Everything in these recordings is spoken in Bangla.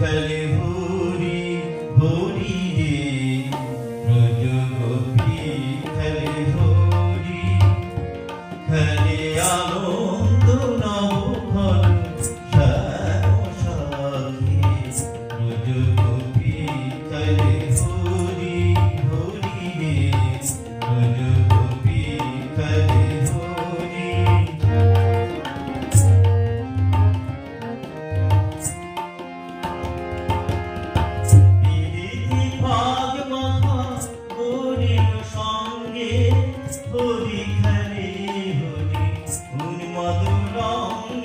Helge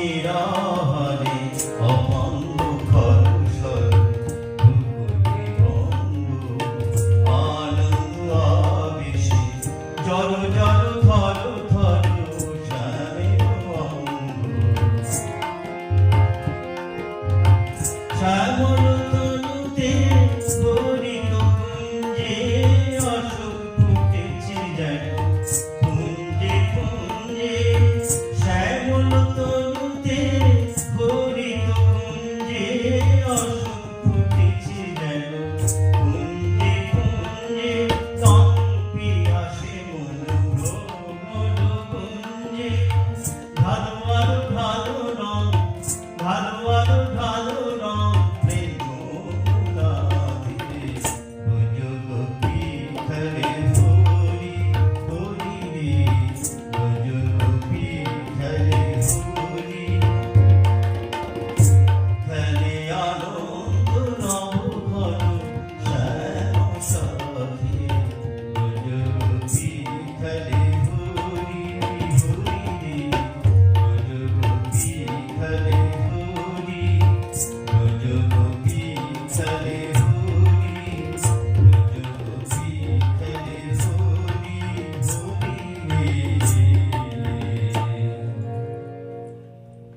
নিরাহারে অপঙ্গ খরসর আনন্দ আবেশে জল জল থর থর সারে Excellent.